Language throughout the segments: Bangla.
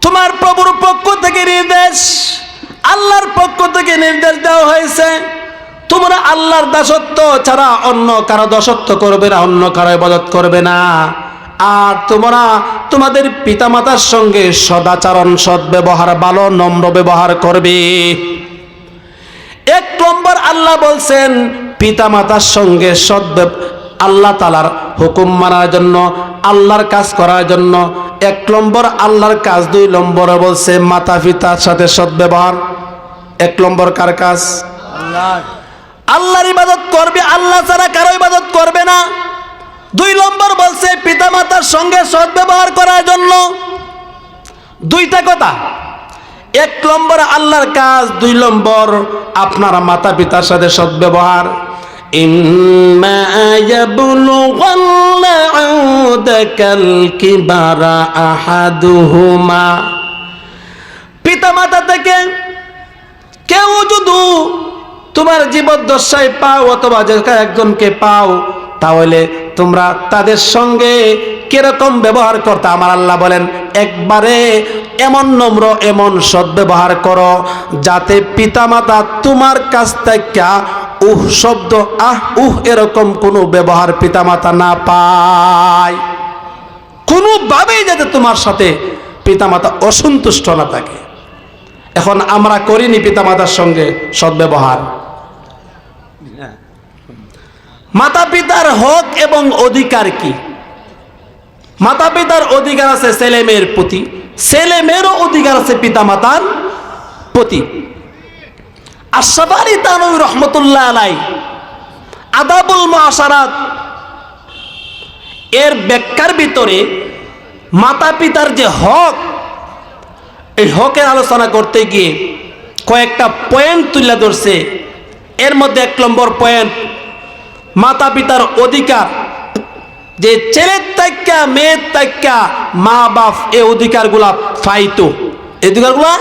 তোমার প্রভুর পক্ষ থেকে নির্দেশ, আল্লাহর পক্ষ থেকে নির্দেশ দেওয়া হয়েছে। তোমরা আল্লাহর দাসত্ব ছাড়া অন্য কারও দাসত্ব করবে না, অন্য কারও ইবাদত করবে না। আর তোমরা তোমাদের পিতামাতার সঙ্গে সদাচরণ সৎ ব্যবহার ভালো, নম্র ব্যবহার করবে। এক নম্বর আল্লাহ বলছেন পিতা মাতার সঙ্গে ব্যব- আল্লাহ তালার হুকুম মানার জন্য, আল্লাহর কাজ করার জন্য, এক নম্বর আল্লাহর কাজ, দুই নম্বরে বলছে মাতা পিতার সাথে সৎ ব্যবহার এক নম্বর কার কাজ? আল্লাহর ইবাদত করবে, আল্লাহ ছাড়া কারও ইবাদত করবে না। দুই নম্বর বলছে পিতা মাতার সঙ্গে সৎ ব্যবহার করার জন্য। দুইটা কথা। এক নম্বর আল্লাহর কাজ, দুই নম্বর আপনার মাতা পিতার সাথে সদ্ব্যবহার। إما يبلغن عندك الكبر أحدهما পিতা মাতা থেকে কেউ যদি তোমার জীবদ্দশায় পাও অথবা যে একজনকে পাও তাহলে তোমরা তাদের সঙ্গে কিরকম ব্যবহার করতে আমার আল্লাহ বলেন একবারে এমন নম্র এমন সৎ ব্যবহার করো যাতে পিতামাতা তোমার কাছ থেকে উহ শব্দ, আহ, উহ এরকম কোনো ব্যবহার পিতামাতা না পায়। কোনোভাবেই যাতে তোমার সাথে পিতামাতা অসন্তুষ্ট না থাকে। এখন আমরা করিনি পিতামাতার সঙ্গে সদ্ব্যবহার। মাতা পিতার হক এবং অধিকার কি? মাতা পিতার অধিকার আছে ছেলে মেয়ের প্রতি ছেলে মেয়েরও অধিকার আছে পিতা মাতার প্রতি। আশাবারি তানবী রহমতুল্লাহ আলাই আদাবুল মাসারাত এর ব্যাখ্যার ভিতরে মাতা পিতার যে হক এই হকের আলোচনা করতে গিয়ে কয়েকটা পয়েন্ট তুলে ধরছে। এর মধ্যে এক নম্বর পয়েন্ট মাতা পিতার অধিকার। যে ছেলের তাক্কা মেয়ের তাক্কা মা বাপ এই অধিকারগুলা ফাইতো। এই অধিকারগুলা?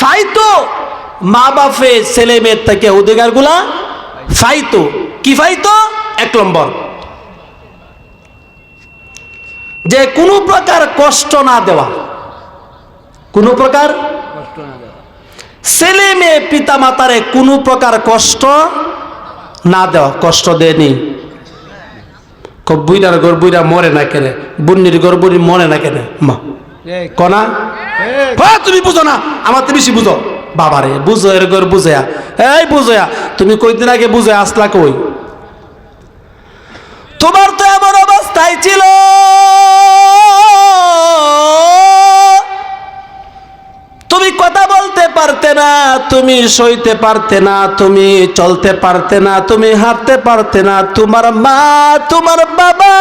ফাইতো। মা বাপে ছেলে মেয়ের থেকে অধিকারগুলা ফাইতো। কি ফাইতো? এক নম্বর। যে কোনো প্রকার কষ্ট না দেওয়া। কোনো প্রকার ছেলে মেয়ে পিতা মাতারে কোনো প্রকার কষ্ট না দেওয়া। কষ্ট দেয়নি। বুইরার গর বুইরা মরে না কেনে? বুন্নির গর বুড়ি মরে না কেনে? মা। কনা? হ্যাঁ তুমি বুঝো না। আমার তো বেশি বুঝো। বাবারে বুঝো এর গর বুঝেয়া। এই বুঝোয়া, তুমি কয়দিন আগে বুঝে আসলা কই? তোমার তো এমন অবস্থায় ছিল। তুমি কথা বলতে পারতে না, তুমি সইতে পারতে না, তুমি চলতে পারতে না, তুমি হাঁটতে পারতে না। তোমার মা, তোমার বাবা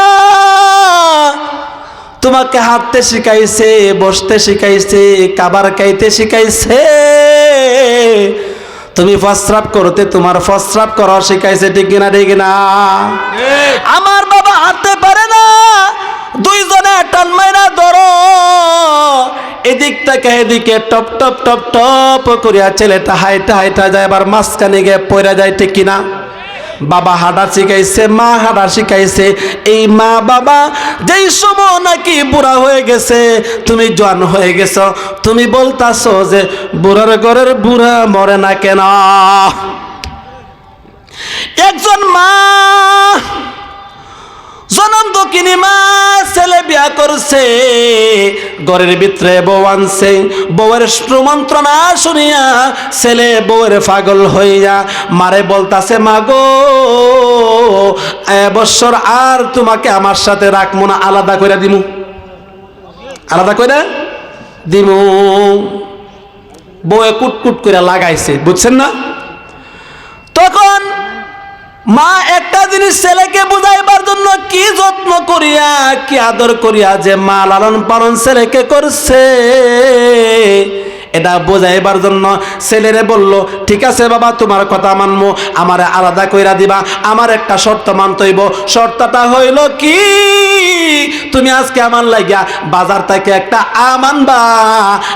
তোমাকে হাঁটতে শিখাইছে, বসতে শিখাইছে কাবার খাইতে শিখাইছে। তুমি ফস্রাপ করতে, তোমার ফস্রাপ করা শিখাইছে, ঠিক কিনা, ঠিক না আমার বাবা হাঁটতে পারে না, দুইজনে টান মাইরা ধরো। এদিক থেকে এদিকে টপ টপ টপ টপ করিয়া ছেলেটা হাইটা হাইটা যায়, আবার মাঝখানে গিয়ে পড়া যায়, ঠিক কিনা? বাবা হাঁটা শিখাইছে, মা হাঁটা শিখাইছে। এই মা বাবা যেই সময় নাকি বুড়া হয়ে গেছে, তুমি জোয়ান হয়ে গেছ, তুমি বলতাছো যে বুড়ার ঘরের বুড়া মরে না কেন? একজন মা জনম দক্ষিণী মা ছেলে বিয়া করছে। ঘরের ভিতরে বউ আনছে। বউয়ের মন্ত্রণা শুনিয়া ছেলে বউয়ের পাগল হইয়া মারে বলতাছে, মাগো বৎসর আর তোমাকে আমার সাথে রাখব না, আলাদা করে দিমু। আলাদা করে দিমু। বউয়ে কুটকুট করে লাগাইছে, বুঝছেন না? তখন মা একটা জিনিস ছেলেকে বুঝাইবার জন্য কি যত্ন করিয়া, কি আদর করিয়া যে মা লালন পালন ছেলেকে করছে? এটা বোঝাইবার জন্য ছেলেরে বলল, ঠিক আছে বাবা, তোমার কথা মানবো আমারে আলাদা কইরা দিবা। আমার একটা শর্ত মানতে হইব। শর্তটা হইল কি? তুমি আজকে আমার লাগিয়া বাজার থেকে একটা আম আনবা।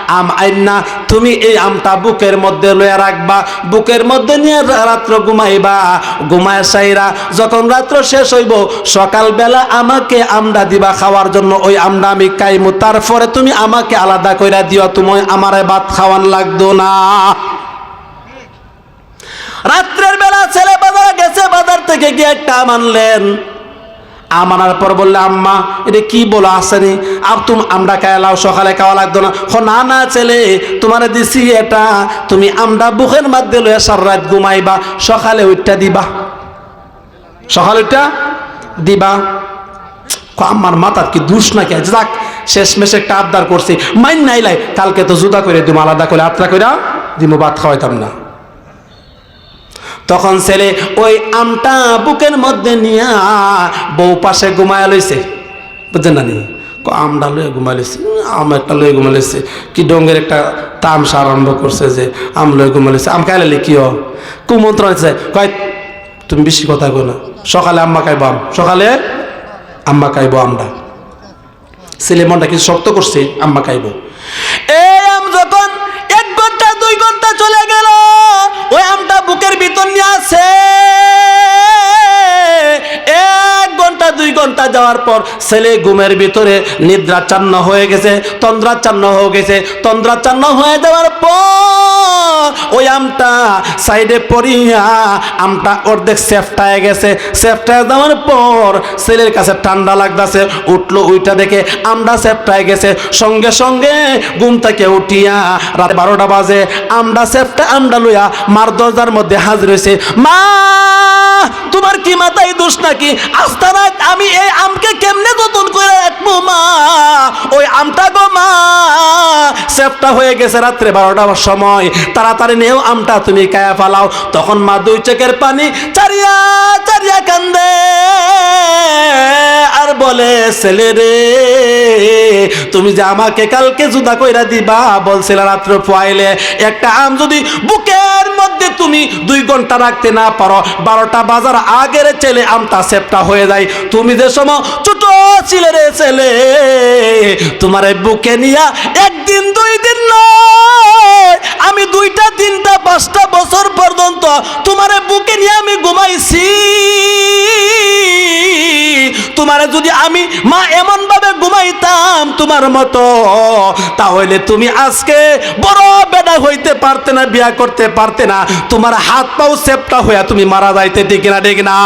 আম আইনা তুমি এই আমটা বুকের মধ্যে লইয়া রাখবা। বুকের মধ্যে নিয়ে রাত্র ঘুমাইবা। ঘুমায় সাইরা যখন রাত্র শেষ হইব, সকালবেলা আমাকে আমডা দিবা খাওয়ার জন্য। ওই আমডা আমি খাইমু। তারপরে তুমি আমাকে আলাদা কইরা দিও। তুমি আমারে ভাত খাওয়ান লাগতো না। রাত্রের বেলা ছেলে বাজার গেছে, বাজার থেকে গিয়ে একটা আম আনলেন। আম পর বললে, আম্মা, এটা কি বলো আসেনি আর তুমি আমরা খাইলাও সকালে খাওয়া লাগতো না। হ, না না, ছেলে, তোমার দিছি এটা। তুমি আমরা বুকের মধ্যে লয়ে সার রাত ঘুমাইবা, সকালে ওইটা দিবা। সকালে ওইটা দিবা। আমার মাথার কি দুষ নাকি? যাক শেষ মেশে একটা আবদার করছি মাইন নাইলাই কালকে তো জুদা করে দিম আলাদা করে আত্রা করে দিমো ভাত খাওয়াইতাম না। তখন ছেলে ওই আমটা বুকের মধ্যে নিয়া বউ পাশে ঘুমায় লইছে। বুঝছেন না নি? ক, আমটা লয়ে ঘুমাই লইছে আম একটা লয়ে ঘুমাই লইছে। কি ডঙ্গের একটা তামসা আরম্ভ করছে যে আম লয়ে ঘুমাই লইছে। আম খাইলে কি হ? কুমন্ত্রণ আছে কয় তুমি বেশি কথা কই না সকালে আম্মা খাইব আম সকালে আম্মা খাইব আমরা ছেলে মনটা কিছু শক্ত করছে, আম্মা খাইব। এই আম যখন এক ঘণ্টা, দুই ঘণ্টা চলে গেল, ওই আমটা বুকের ভিতর নিয়ে আছে। দুই ঘণ্টা যাওয়ার পর ছেলে ঘুমের ভিতরে নিদ্রাচ্ছন্ন হয়ে গেছে, তন্দ্রাচ্ছন্ন হয়ে গেছে। তন্দ্রাচ্ছন্ন হয়ে যাওয়ার পর ওই আমটা সাইডে পড়িয়া আমটা অর্ধেক সেফটায় গেছে। সেফটায় যাওয়ার পর ছেলের কাছে ঠান্ডা লাগতেছে, উঠল উইটা দেখে আমটা সেফটায় গেছে। সঙ্গে সঙ্গে ঘুম থেকে উঠিয়া রাত বারোটা বাজে, আমটা সেফটা, আমটা লইয়া মার দরজার মধ্যে হাজির হয়েছে মা, তোমার কি মাথায় দোষ নাকি? আস্তা রাত আমি এই আমকে কেমনে যতন করে রাখব মা? ওই আমটা গো মা, সেফটা হয়ে গেছে রাত্রে বারোটার সময়। তাড়াতাড়ি নিয়েও আমটা, তুমি কায়া ফালাও। তখন মা দুই চোখের পানি চারিয়া চারিয়া কান্দে। আর বলে, ছেলে রে, তুমি যে আমাকে কালকে জুদা কইরা দিবা, বলছিল রাত্র পোয়াইলে একটা আম যদি বুকের মধ্যে তুমি দুই ঘণ্টা রাখতে না পারো। বারোটা বাজার আগের চেলে আমটা সেপটা হয়ে যায়। তুমি যে সময় ছিলে রে ছেলে। তোমার বুকে নিয়া একদিন দুই দিন নয়। আমি দুইটা তিনটা পাঁচটা বছর পর্যন্ত তোমার বুকে নিয়ে আমি ঘুমাইছি। তোমারে যদি আমি মা এমন ভাবে ঘুমাইতাম তোমার মতো তাহলে তুমি আজকে বড় বেডা হইতে পারতে না বিয়া করতে পারতে না। তোমার হাত পাও সেপটা হইয়া তুমি মারা যাইতে ঠিক না ঠিক না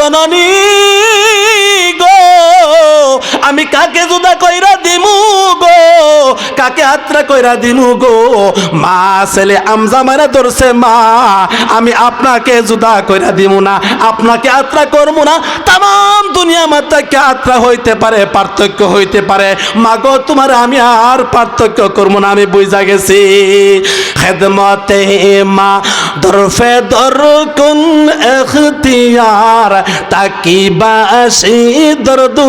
জননী গো আমি কাকে জুদা কইরা দিমু গো? কাকে আত্রা কইরা দিমু গো? মা ছেলে আমজা মারা ধরছে, মা। আমি আপনাকে জুদা কইরা দিমু না, আপনাকে আত্রা করব না। তাম দুনিয়া মাত্রাকে আত্রা হইতে পারে, পার্থক্য হইতে পারে। মা গো, তোমার আমি আর পার্থক্য করব না, আমি বুঝা গেছি। খেদমতে মা, দরফে দর কুন এখতিয়ার তাকি বাসি দর্দু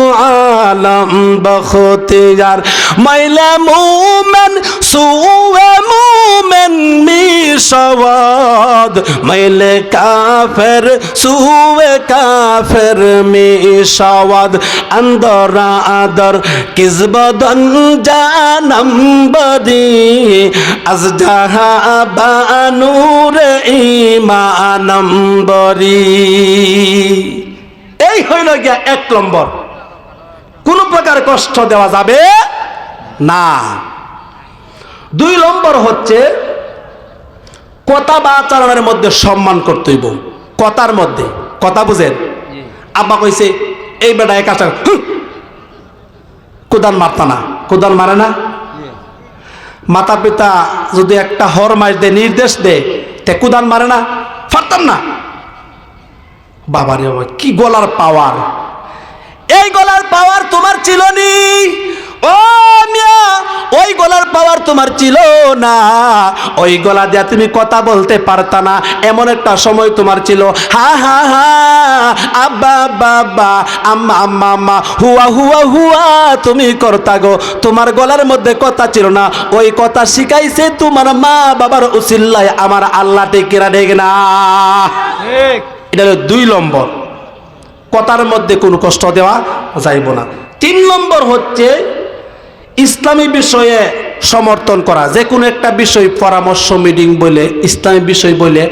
আলম বখতিয়ার। মাইলে মুমেন, সুয়ে মুমেন মিশওয়াদ। মাইলে কাফের, সুয়ে কাফের মিশওয়াদ। আন্দরা আদর কিজবদন জানম বদি। আজ জাহা বানুর ইমানম বরি। এই হইল গিয়া এক নম্বর। কোন প্রকার কষ্ট দেওয়া যাবে না। দুই নম্বর হচ্ছে কথা বা আচরণের মধ্যে সম্মান করতে হইব। কথার মধ্যে। কথা বুঝেন? আব্বা কইছে এই বেটা এক কাজটা! কোদান মারতা না। কোদান মারে না? মাতা পিতা যদি একটা হর মাস দে নির্দেশ দেয় তে কুদান মারে না? ফারতাম না? বাবারে বাবা কি গলার পাওয়ার? এই গলার পাওয়ার তোমার ছিল নি? ও মিয়া ওই গলার পাওয়ার তোমার ছিল না। ওই গলা দিয়া তুমি কথা বলতে পারতা না এমন একটা সময় তোমার ছিল। হা হা হা আব্বা বাবা আম্মা আম্মা আম্মা হুয়া হুয়া হুয়া তুমি করতা গো তোমার গলার মধ্যে কথা ছিল না। ওই কথা শিখাইছে তোমার মা বাবার উসিল্লায় আমার আল্লাহ টেকেরা ডেক না। এটা হলো দুই নম্বর। কথার মধ্যে কোনো কষ্ট দেওয়া যাইব না। তিন নম্বর হচ্ছে ইসলামী বিষয়ে সমর্থন করা যে কোনো একটা বিষয় পরামর্শ মিটিং বলে ইসলামী বিষয় বলে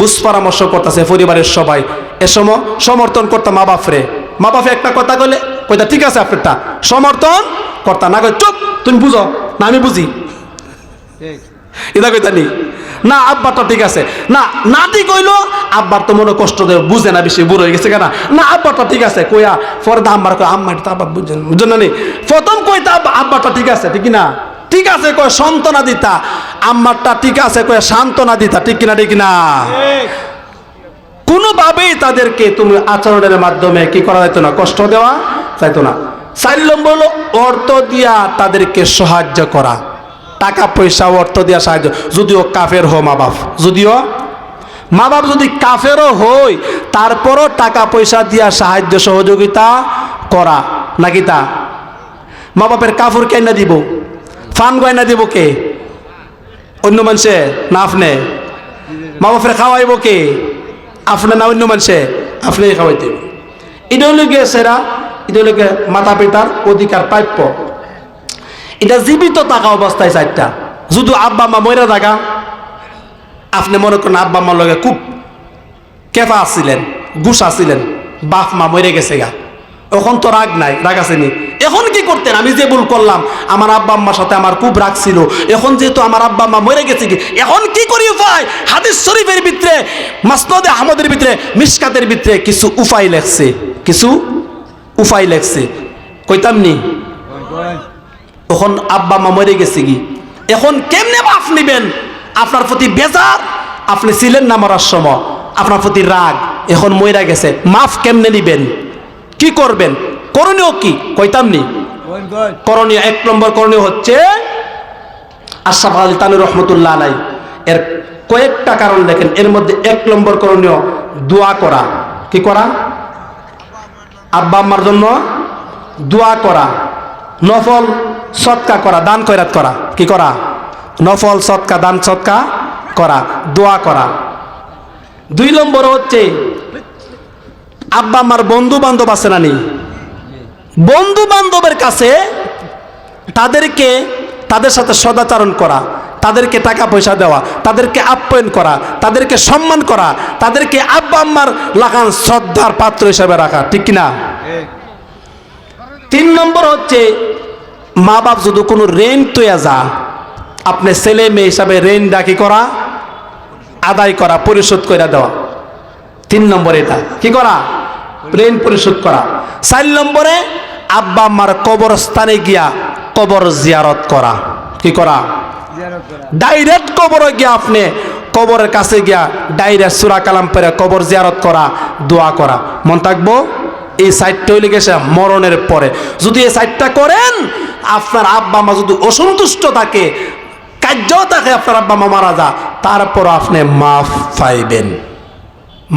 বুঝ পরামর্শ করতেছে পরিবারের সবাই। এ সময় সমর্থন করতাম মা বাপরে। মা বাপে একটা কথা কইলে কইতা ঠিক আছে আপনারটা সমর্থন করতা। না কই চুপ তুমি বুঝো। না আমি বুঝি। এটা কইতা নি না আব্বারটা ঠিক আছে। না, নাতি কইলো, আব্বার তো মনে কষ্ট দেবে বুঝে না বেশি, বুড়ো হয়ে গেছে কেনা। না আব্বারটা ঠিক আছে, কইয়া পরে দা আম্বার কয় আম্মা তো আব্বা বুঝছেন বুঝছেন না প্রথম কইতা আব্বা আব্বারটা ঠিক আছে, ঠিক না? ঠিক আছে কয়, সান্ত্বনা দিতা। আম্মারটা ঠিক আছে কয়, সান্ত্বনা দিতা, ঠিক কিনা ঠিক না? কোনোভাবেই তাদেরকে তুমি আচরণের মাধ্যমে কি করা যাইতো না, কষ্ট দেওয়া যাইতো না। চার নম্বর হলো অর্থ দিয়া তাদেরকে সাহায্য করা। টাকা পয়সা অর্থ দিয়া সাহায্য। যদিও কাফের হো মা বাপ। যদিও? মা বাপ যদি কাফেরও হই, তারপরও টাকা পয়সা দিয়া সাহায্য সহযোগিতা করা। নাকি তা? মা বাপের কাপড় কেনা দিব? ফান গয়না দিব কে? অন্য মানুষে? না আপনি? মা বাপের খাওয়াইব কে? আপনার না অন্য মানুষে? আপনি খাওয়াইতে হবে। এটা হলো গিয়ে সেরা এটা হলো মাতা পিতার অধিকার প্রাপ্য। এটা জীবিত থাকা অবস্থায় চারটা। শুধু আব্বা মা ময়রা থাকা, আপনি মনে করেন আব্বা মার লগে খুব কেফা আসছিলেন গুস আসছিলেন বাপ মা মরে গেছে গা। এখন তো রাগ নাই, রাগ আসেনি এখন কি করতেন? আমি যে ভুল করলাম, আমার আব্বা আম্মার সাথে আমার খুব রাগ ছিল। এখন যেহেতু আমার আব্বা আম্মা মরে গেছে কি এখন কি করি উপায়? হাদিস শরীফের ভিতরে, মাসনদে আহমদের ভিতরে, মিসকাতের ভিতরে কিছু উপায় লেখছে। কিছু উপায় লেখছে। কইতাম নি? তখন আব্বা মা মরে গেছে কি? এখন কেমনে মাফ নিবেন? আপনার প্রতি বেজার আপনি ছিলেন না মরার সময়। আপনার প্রতি রাগ এখন মইরা গেছে। মাফ কেমনে নিবেন? কি করবেন? করণীয় কি? কইতাম নি। করণীয় এক নম্বর করণীয় হচ্ছে আশরাফ আলী তানুর রহমতুল্লাহ আলাই। এর কয়েকটা কারণ দেখেন এর মধ্যে এক নম্বর করণীয় দোয়া করা। কি করা? আব্বা আম্মার জন্য দোয়া করা। নফল সৎকা করা দান কয়রাত করা। কি করা? নফল সৎকা দান সৎকা করা দোয়া করা। দুই নম্বর হচ্ছে আব্বা আমার বন্ধু বান্ধব আছে না নেই? বন্ধু বান্ধবের কাছে তাদেরকে তাদের সাথে সদাচরণ করা তাদেরকে টাকা পয়সা দেওয়া তাদেরকে আপ্যায়ন করা তাদেরকে সম্মান করা তাদেরকে আব্বা আম্মার লাগান শ্রদ্ধার পাত্র হিসাবে রাখা। ঠিক কিনা? তিন নম্বর হচ্ছে মা বাপ যদি কোনো রেন তৈয়া যা আপনি ছেলে মেয়ে হিসাবে রেন ডাকি করা আদায় করা পরিশোধ করে দেওয়া। তিন নম্বর এটা। কি করা? ঋণ পরিশোধ করা। চার নম্বরে আব্বা আম্মার কবরস্থানে গিয়া কবর জিয়ারত করা। কি করা? ডাইরেক্ট কবরে গিয়া আপনি কবরের কাছে গিয়া ডাইরেক্ট সুরা কালাম পরে কবর জিয়ারত করা দোয়া করা। মন থাকব? এই সাইডটা হইলে গেছে মরণের পরে। যদি এই সাইডটা করেন আপনার আব্বা মা যদি অসন্তুষ্ট থাকে কার্যও থাকে আপনার আব্বা মা মারা যা তারপর আপনি মাফ পাইবেন।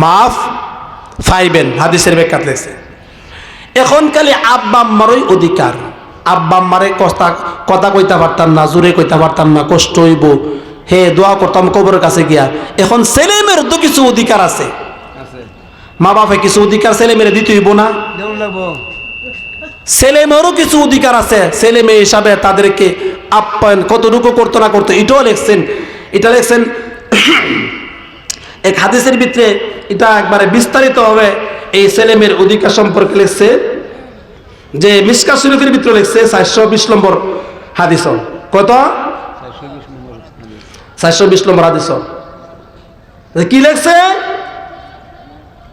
মাফ পাইবেন হাদিসের বেকাত লেগছে এখন খালি আব্বা আম্মারই অধিকার। আব্বা আম্মারে কথা কথা কইতে পারতাম না জোরে কইতে পারতাম না কষ্ট হইব। হে দোয়া করতাম কবরের কাছে গিয়া। এখন ছেলে মেয়ের তো কিছু অধিকার আছে। মা বাপে কিছু অধিকার ছেলে মেয়ের দিতে হইব না? ছেলে মেয়েরও কিছু অধিকার আছে। ছেলে মেয়ে হিসাবে তাদেরকে আপ্যায়ন কতটুকু করতো না করতো, এটাও লেখছেন। এটা লেখছেন, এক হাদিসের ভিতরে এটা একবারে বিস্তারিত হবে। এই ছেলে মেয়ের অধিকার সম্পর্কে লিখছে, যে মিসকা শরীফের ভিতরে লিখছে চারশো বিশ নম্বর হাদিস। কত? চারশো বিশ নম্বর হাদিস। কি লেখছে?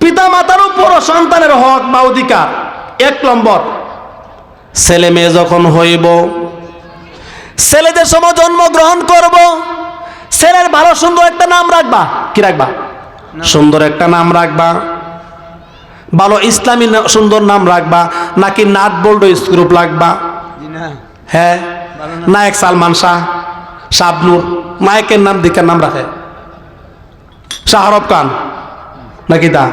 পিতা মাতার উপর সন্তানের হক বা অধিকার। এক নম্বর। ছেলে মেয়ে যখন হইব ছেলেদের সময় জন্মগ্রহণ করব ছেলের ভালো সুন্দর একটা নাম রাখবা। কি রাখবা? সুন্দর একটা নাম রাখবা। ভালো ইসলামী সুন্দর নাম রাখবা। নাকি নাট বোল্ড স্ক্রুপ রাখবা হ্যাঁ। নায়ক সালমান শাহ শাবনুর নায়কের নাম দিকার নাম রাখে। শাহরফ খান নাকি দা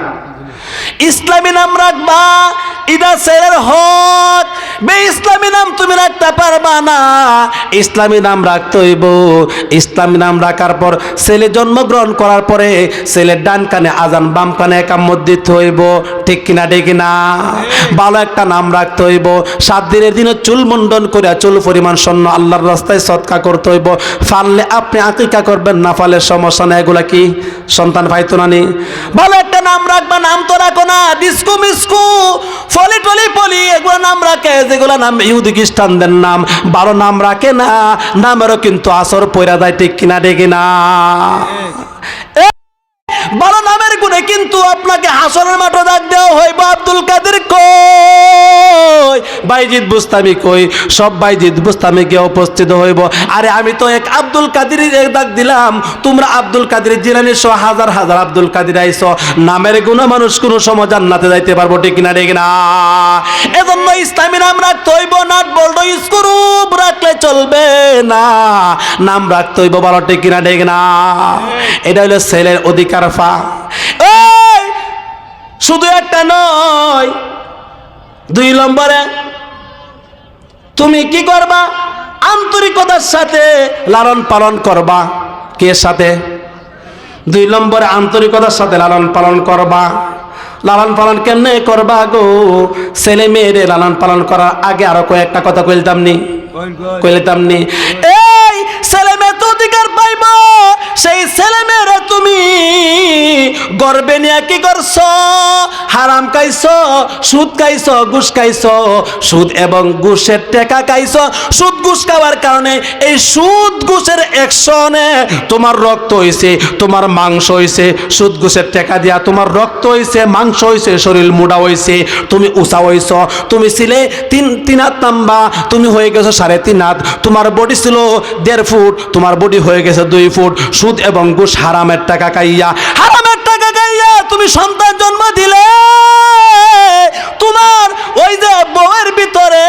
ইসলামী নাম রাখবা ইদা ছেলের হক, বে ইসলামী নাম তুমি রাখতে পারবা না। ইসলামী নাম রাখতে হইব। ইসলামী নাম রাখার পর ছেলে জন্মগ্রহণ করার পরে ছেলের ডান কানে আজান, বাম কানে একাম্মত দিতে হইব। ঠিক কিনা, ঠিক না ভালো একটা নাম রাখতে হইব। সাত দিনের দিনে চুল মুন্ডন করে চুল পরিমাণ স্বর্ণ আল্লাহর রাস্তায় সৎকা করতে হইব। ফাললে আপনি আকিকা করবেন না ফালে সমস্যা না এগুলা কি? সন্তান পাইতো না নি ভালো একটা নাম রাখবা, নাম তো রাখো না। ডিস্কু মিস্কু। ফলি টলি পলি, এগুলো নাম রাখে, যেগুলো নাম ইহুদি খ্রিস্টানদের নাম। বারো নাম রাখে না, নামেরও কিন্তু আসর পয়রা যায় ঠিক কিনা ডেকে না ভালো নামের গুণে কিন্তু আপনাকে হাসনের মাঠে ডাক দেওয়া হইব আব্দুল কাদের কই? বাইজিদ বুস্তামি কই? সব বাইজিদ বুস্তামি গিয়ে উপস্থিত হইব। আরে আমি তো এক আব্দুল কাদের ডাক দিলাম। তোমরা আব্দুল কাদের জিলানি সহ হাজার হাজার আব্দুল কাদের আইস নামের গুণ মানুষ কোনো সময় জান্নাতে যাইতে পারব ঠিক না ঠিক না এজন্য ইসলামী নাম রাখতে হইব নাট বলতো স্কুরুপ রাখলে চলবে না। নাম রাখতে হইব ভালো ঠিক না ঠিক না এটা হলো ছেলের অধিকার ফা এই শুধু একটা নয় দুই নম্বরে তুমি কি করবা? আন্তরিকতার সাথে লালন পালন করবা। কে সাথে? দুই নম্বরে আন্তরিকতার সাথে লালন পালন করবা। লালন পালন কেমনে করবা গো? ছেলে মেয়েরে লালন পালন করার আগে আরও কয়েকটা কথা কইলতাম নি কইলতাম নি এই ছেলে সেই ছেলে মেয়েরা তুমি গর্বে নিয়ে কি করছ? হারাম খাইছ, সুদ খাইছ, ঘুষ খাইছ, সুদ এবং ঘুষের টেকা খাইছ। সুদ, ঘুষ খাওয়ার কারণে এই সুদ, ঘুষের একশনে তোমার রক্ত হইছে, তোমার মাংস হইছে। সুদ, ঘুষের টেকা দিয়া তোমার রক্ত হইছে, মাংস হইছে, শরীর মুডা হইছে, তুমি উষা হইছ, তুমি ছিলে তিন তিন হাত নাম্বা তুমি হয়ে গেছো সাড়ে তিন হাত। তোমার বডি ছিল দেড় ফুট, তোমার বডি হয়ে গেছে দুই ফুট। সুদ এবং ঘুষ হারামের টাকা খাইয়া হারামের তুমি সন্তান জন্ম দিলে, তোমার ওই যে বউয়ের ভিতরে,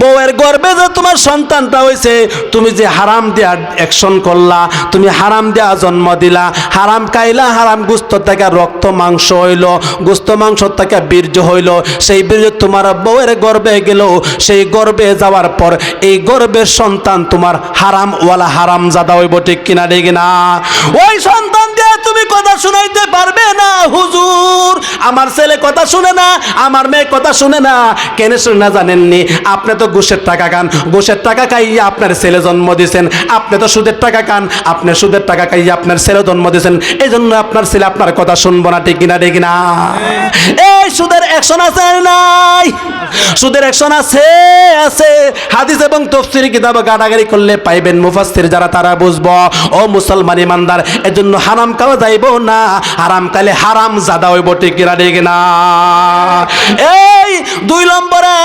বউয়ের গর্বে যে তোমার সন্তানটা হয়েছে তুমি যে হারাম দেয়া অ্যাকশন করলা, তুমি হারাম দেয়া জন্ম দিলা, হারাম খাইলা, হারাম গুস্ত থেকে রক্ত, মাংস হইল, গুস্ত, মাংস থেকে বীর্য হইল, সেই বীর্য তোমার বউয়ের গর্বে গেল, সেই গর্বে যাওয়ার পর এই গর্বের সন্তান তোমার হারাম ওয়ালা হারাম জাদা হইব ঠিক কিনা, ঠিক না ওই সন্তান দিয়ে তুমি কথা শুনাইতে পারবে না, হুজুর। আমার ছেলে কথা শুনে না, আমার মেয়ে কথা শুনে না। কেন শুনে না জানেননি? আপনি তো ঘুষের টাকা খান। ঘুষের টাকা খাইয়া আপনার ছেলে জন্ম দিয়েছেন। আপনি তো সুদের টাকা খান। আপনি সুদের টাকা খাইয়া আপনার ছেলে জন্ম দিয়েছেন। এই জন্য আপনার ছেলে আপনার কথা শুনব না, ঠিক কিনা, ঠিক না এই সুদের অ্যাকশন আছে নাই? সুদের অ্যাকশন আছে আছে। হাদিস এবং তফসির কিতাব গাড়াগাড়ি করলে পাইবেন মুফাসসির যারা, তারা বুঝব। ও মুসলমান ইমানদার, এজন্য হারাম খাওয়া যাইব না। হারাম খাইলে হারাম জাদা হইব, ঠিক কিনা, ঠিক না এই দুই নম্বরে,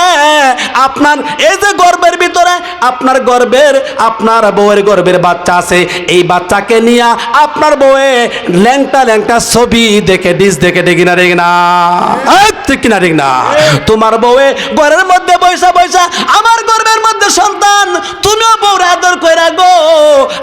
আপনার এই যে গর্বের ভিতরে, আপনার গর্বের, আপনার বউয়ের গর্বের বাচ্চা আছে। এই বাচ্চাকে নিয়ে আপনার বউয়ে ল্যাংটা ল্যাংটা ছবি দেখে, ডিস দেখে দেখি না দেখি না ঠিক কিনা, ঠিক না তোমার বউয়ে ঘরের মধ্যে বৈশা বৈশা আমার গর্বের মধ্যে সন্তান, তুমিও বউর আদর কইরা গো।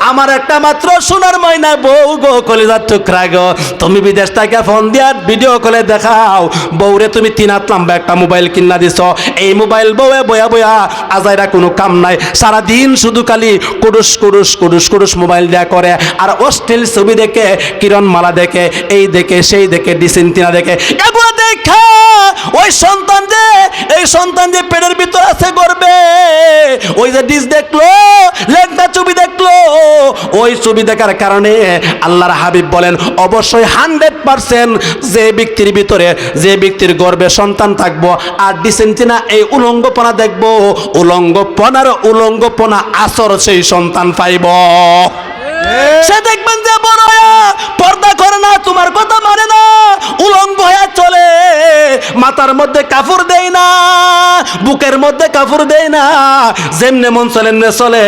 আমার একটা মাত্র সোনার ময়না বউ গো, কলিজার টুকরা গো তুমি বিদেশ থেকে ফোন দিয়া ভিডিও কলে দেখাও। বউরে তুমি তিন হাত লম্বা একটা মোবাইল কিনা দিছ। এই মোবাইল বউয়ে বয়া বয়া আজাইরা কোনো কাম নাই। সারাদিন শুধু খালি কুরুস কুরুস কুরুস কুরুস মোবাইল দেয়া করে। আর অশ্লীল ছবি দেখে, কিরণ মালা দেখে, এই দেখে, সেই দেখে ডিসেন্টিনা দেখে। এগুলো দেখা ওই সন্তান যে, এই সন্তান যে পেটের ভিতর আছে গর্বে, ওই যে ডিস দেখল লেখটা ছবি দেখল, ওই ছবি দেখার কারণে আল্লাহর হাবিব বলেন, অবশ্যই হান্ড্রেড পার্সেন্ট যে ব্যক্তির ভিতরে, যে ব্যক্তির গর্বে সন্তান থাকব, আর ডিসেন্টিনা এই উলঙ্গপনা দেখব, উলঙ্গপনার উলঙ্গপনা আসর সেই সন্তান পাইব। সে দেখবেন যে বড় পর্দা করে না তোমার কথা মানে না। উলঙ্গ হইয়া চলে। মাথার মধ্যে কাপড় দেয় না বুকের মধ্যে কাপড় দেয় না। যেমনে মন চলে চলে।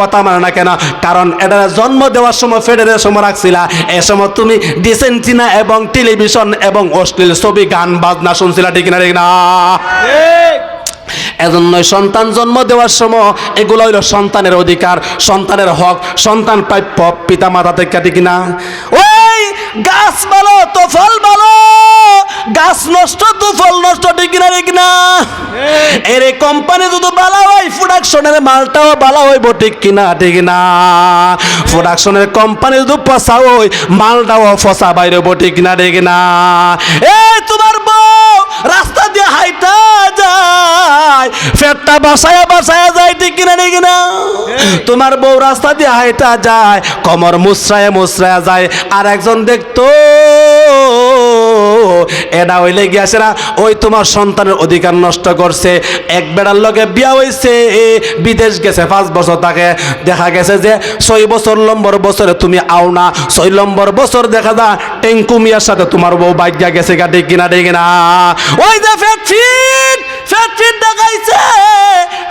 কথা মানে না কেন? কারণ এটা জন্ম দেওয়ার সময় ফেডারের সময় রাখছিলা। এ সময় তুমি ডিসেন্টিনা এবং টেলিভিশন এবং অশ্লীল ছবি গান বাজনা শুনছিলা ঠিক না ঠিক না? এজন্যই সন্তান জন্ম দেওয়ার সময় এগুলো হইল সন্তানের অধিকার সন্তানের হক সন্তান প্রাপ্য পিতা মাতা থেকে ঠিক না ওই গাছ ভালো তো ফল ভালো গাছ নষ্ট তো ফল নষ্ট ঠিক না ঠিক না এর কোম্পানি যদি বালা হয় প্রোডাকশনের মালটাও বালা হইব ঠিক কিনা ঠিক না প্রোডাকশনের কোম্পানি যদি পচা হয় মালটাও ফসা বাইরে ঠিক না ঠিক না এই তোমার বউ রাস্তা দিয়ে হাইটা যায়। ফেটটা বাসায় বাসায় যায় ঠিক কিনা ঠিক না তোমার বউ রাস্তা দিয়ে হাইটা যায় কমর মুসরায় মুসরায় যায়। আর একজন দেখতো এটা হইলে গিয়াছে না ওই তোমার সন্তানের অধিকার নষ্ট করছে। এক বেড়ার লগে বিয়া হইছে বিদেশ গেছে পাঁচ বছর তাকে দেখা গেছে যে ছয় বছর নম্বর বছরে তুমি আও না ছয় নম্বর বছর দেখা যা টেঙ্কু মিয়ার সাথে তোমার বউ বাইক গেছে গা ঠিক কিনা ঠিক না ওই যে ফ্যাট ফিট! ফ্যাট ফিট দেখাইছে।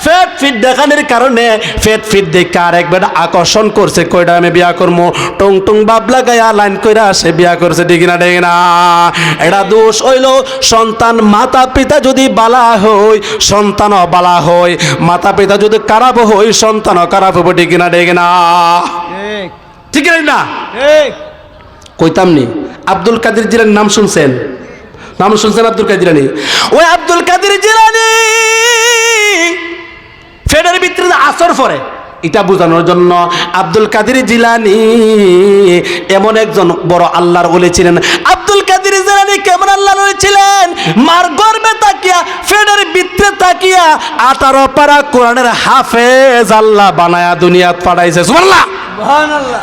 ফ্যাট ফিট দেখানোর কারণে ফ্যাট ফিট দেখে আর একবার আকর্ষণ করছে। কয়টা আমি বিয়া করব টং টং বাবলা গায়া লাইন কইরা সে বিয়া করছে ঠিক না ঠিক না। এটা দোষ হইল সন্তান মাতা পিতা যদি বালা হই সন্তানও বালা হই। মাতা পিতা যদি খারাপ হই সন্তানও খারাপ হব ঠিক না ঠিক না। ঠিক। না কইতাম নি আব্দুল কাদের জিলানির নাম শুনছেন? নাম শুনছেন আব্দুল কাদের জিলানি ওই আব্দুল কাদের জিলানি ফেডের ভিতরে আসর পরে এটা বোঝানোর জন্য আব্দুল কাদের জিলানি এমন একজন বড় আল্লাহর ওলি ছিলেন। আব্দুল কাদের জিলানি কেমন আল্লাহর ওলি ছিলেন? মার গর্বে তাকিয়া, ফেডের ভিতরে তাকিয়া আঠারো পারা কোরআনের হাফেজ আল্লাহ বানায়া দুনিয়াত পাঠাইছে, সুবহানাল্লাহ।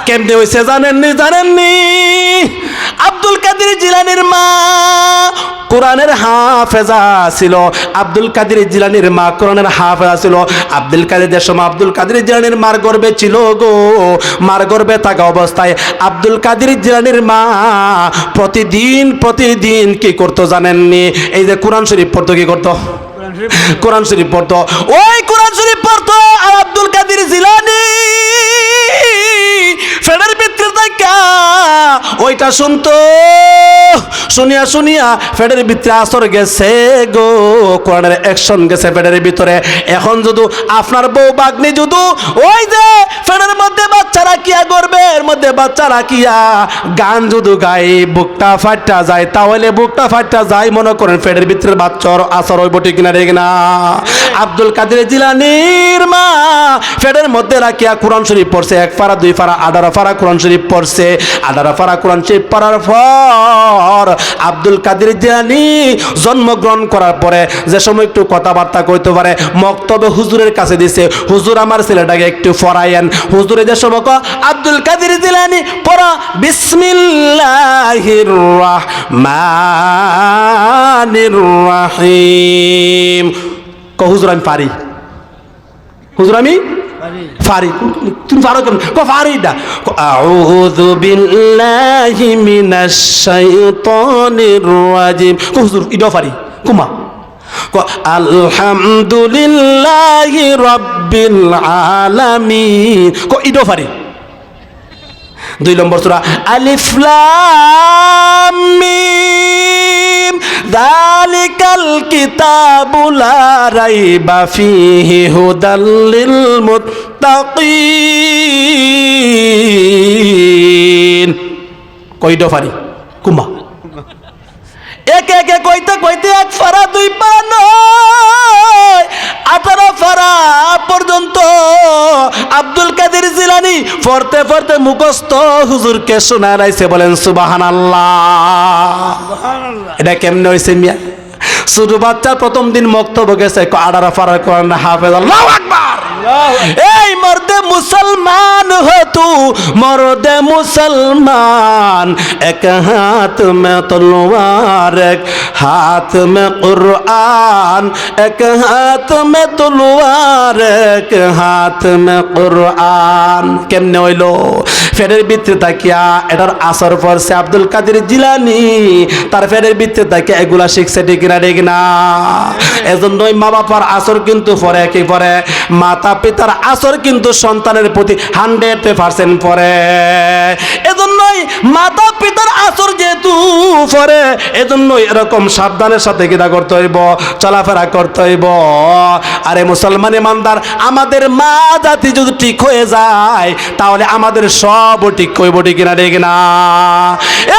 কেমনে হয়েছে জানেননি? জানেননি? আব্দুল কাদের জিলানির মা কোরআনের হাফেজা ছিল। আব্দুল কাদের জিলানির মা কোরআনের হাফেজা ছিল। আব্দুল কাদের যে সময় আব্দুল কাদের জিলানির মার গর্বে ছিল গো। মার গর্বে থাকা অবস্থায় আব্দুল কাদের জিলানির মা প্রতিদিন প্রতিদিন কি করতো জানেননি? এই যে কোরআন শরীফ পড়তো কি করতো? কোরআন শরীফ পড়তো। ওই কোরআন শরীফ পড়তো আর আব্দুল কাদের জিলানি ওইটা শুনতো। শুনিয়া শুনিয়া ফেডের ভিতরে আসর গেছে গো। কোরআনের অ্যাকশন গেছে ফেডের ভিতরে। এখন যদি আপনার বউ বাগনি যদি ওই যে ফেডের মধ্যে বাচ্চারা কিয়া করবে, এর মধ্যে বাচ্চারা কিয়া? গান যদি গাই, বুকটা ফাটটা যায়, তাহলে বুকটা ফাটটা যায়, মনে করেন ফেডের ভিতরে বাচ্চার আসর ওই ঠিক না ঠিক না? আব্দুল কাদের জিলানির মা ফেডের মধ্যে রাখিয়া কোরআন শরীফ পড়ছে, এক ফারা দুই ফারা আঠারো ফারা কোরআন শরীফ পড়ছে। আঠারো ফারা কোরআন শরীফ পড়ার পর আব্দুল কাদের জিলানি জন্মগ্রহণ করার পরে যে সময় একটু কথাবার্তা কইতে পারে, মক্তবে হুজুরের কাছে দিছে, হুজুর, আমার ছেলেটাকে একটু ফরাইয়েন হুজুরে যে সময় আব্দুল কাদের জিলানি, পড়া বিসমিল্লাহির রহমানির রহিম। ক হুজুর, আমি পারি। হুজুর, আমি ফারি। তুমি পারো কেমন? ক ফারি না আউযু বিল্লাহি মিনাশ শাইতানির রাজিম। ক হুজুর, ইডো ফারি, কুমা। আলহামদুলিল্লাহি রাব্বিল আলামিন। ক ইডো দুই নম্বর সূরা আলিফ যালিকাল কিতাবু লা রাইবা ফীহি হুদাল লিল মুত্তাকিন কইডো ফারি? কুমা। একে একে কইতে কইতে এক ফারা দুই পারা পড়তে পড়তে মুখস্থ হুজুরকে শোনা রাইছে বলেন সুবাহান আল্লাহ এটা কেমনে হয়েছে মিয়া? ছোট বাচ্চা প্রথম দিন মক্তব্য গেছে আড়ারা ফারা করেন হাফেজ আল্লাহ আকবার। এই মর্দে মুসলমান হো তু, মর্দে মুসলমান, এক হাত মে তলোয়ার, এক হাত মে কুরআন, এক হাত মে তলোয়ার, এক হাত মে কুরআন। কেমনে হইল? ফেরের ভিতরে তাকিয়া এটার আসর পড়ছে আব্দুল কাদের জিলানি, তার ফেরের ভিতরে তাকিয়া এগুলা শিখছে, ঠিক না ঠিক না এজন্যই মা বাবার আসর কিন্তু পরে, কি পরে? মাতা পিতার আসর কিন্তু সন্তানের প্রতি হান্ড্রেড পার্সেন্ট পরে এজন্যই মাতা পিতার আসর যেহেতু পরে এজন্যই এরকম সাবধানের সাথে কিনা করতে হইব চলাফেরা করতে হইব। আরে মুসলমান ইমানদার আমাদের মা জাতি যদি ঠিক হয়ে যায় তাহলে আমাদের সব ঠিক হইব ঠিক না ঠিক না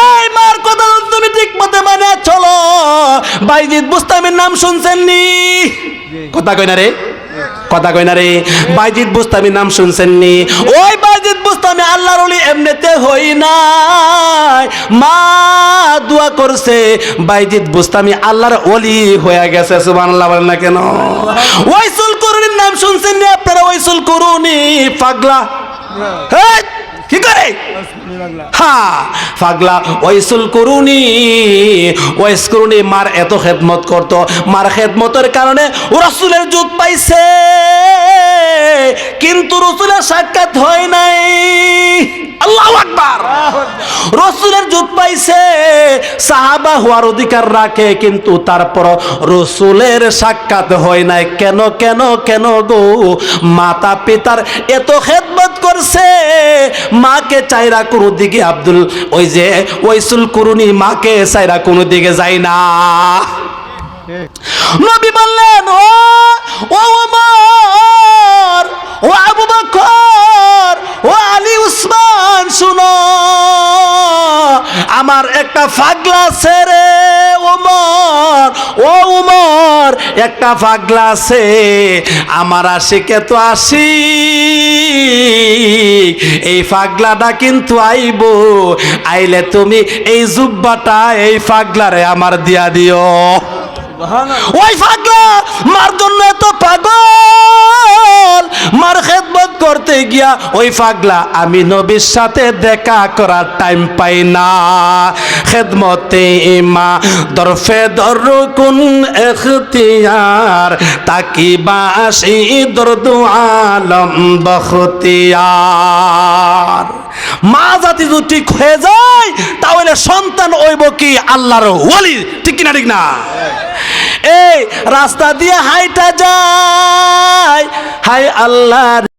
এই মার কথা তুমি ঠিক মতে মানে চলো। বাইজিৎ বুস্তামের নাম শুনছেন নি কথা কই না রে? কথা কই না রে? বাইজিৎ বুস্তামি নাম শুনছেন নি ওই বাইজিৎ বুস্তামি আল্লাহর ওলি এমনিতে হই নাই। মা দোয়া করছে বাইজিৎ বুস্তামি আল্লাহর ওলি হয়ে গেছে সুবহানাল্লাহ বলেন না কেন? ওয়াইসুল করুনির নাম শুনছেন নি আপনারা? ওয়াইসুল করুনি পাগলা। কি করে? হ্যাঁ পাগলা ওয়াইসুল করুনি ওয়াইস করুনি মার এত খেদমত করত। মার খেদমতের কারণে ও রসুলের যুগ পাইছে কিন্তু রসুলের সাক্ষাৎ হয় নাই। আল্লাহ আকবার। রসুলের যুগ পাইছে সাহাবা হওয়ার অধিকার রাখে কিন্তু তারপর রসুলের সাক্ষাৎ হয় নাই। কেন কেন কেন গো? মাতা পিতার এত খেদমত করছে মাকে চাইরা কোনো দিকে আব্দুল ওই যে ওইসুল করুনি মাকে সাইরা কোনো দিকে যায় না। নবী বললেন ও ও ওমর ও আবু বকর, ও আলী উসমান, শুনো। আমার একটা ফাগলা ছেড়ে ওমর, ও উমর একটা ফাগলা আছে। আমার আশিকে তো আসি এই ফাগলাটা কিন্তু আইব। আইলে তুমি এই জুব্বাটা এই ফাগলারে আমার দিয়া দিও। ওই পাগলা মার জন্য এত পাগল। মার খেদমত করতে গিয়া ওই পাগলা আমি নবীর সাথে দেখা করার টাইম পাই না। খেদমতে ইমা দরফে দর কুন এখতিয়ার। তাকি বাসি দরদু আলম বখতিয়ার। মা জাতি যদি ঠিক হয়ে যায়, তাহলে সন্তান ওইব কি? আল্লাহর ওয়ালি। ঠিক কিনা ঠিক না? এই রাস্তা দিয়ে হাইটা যায়। হাই আল্লাহ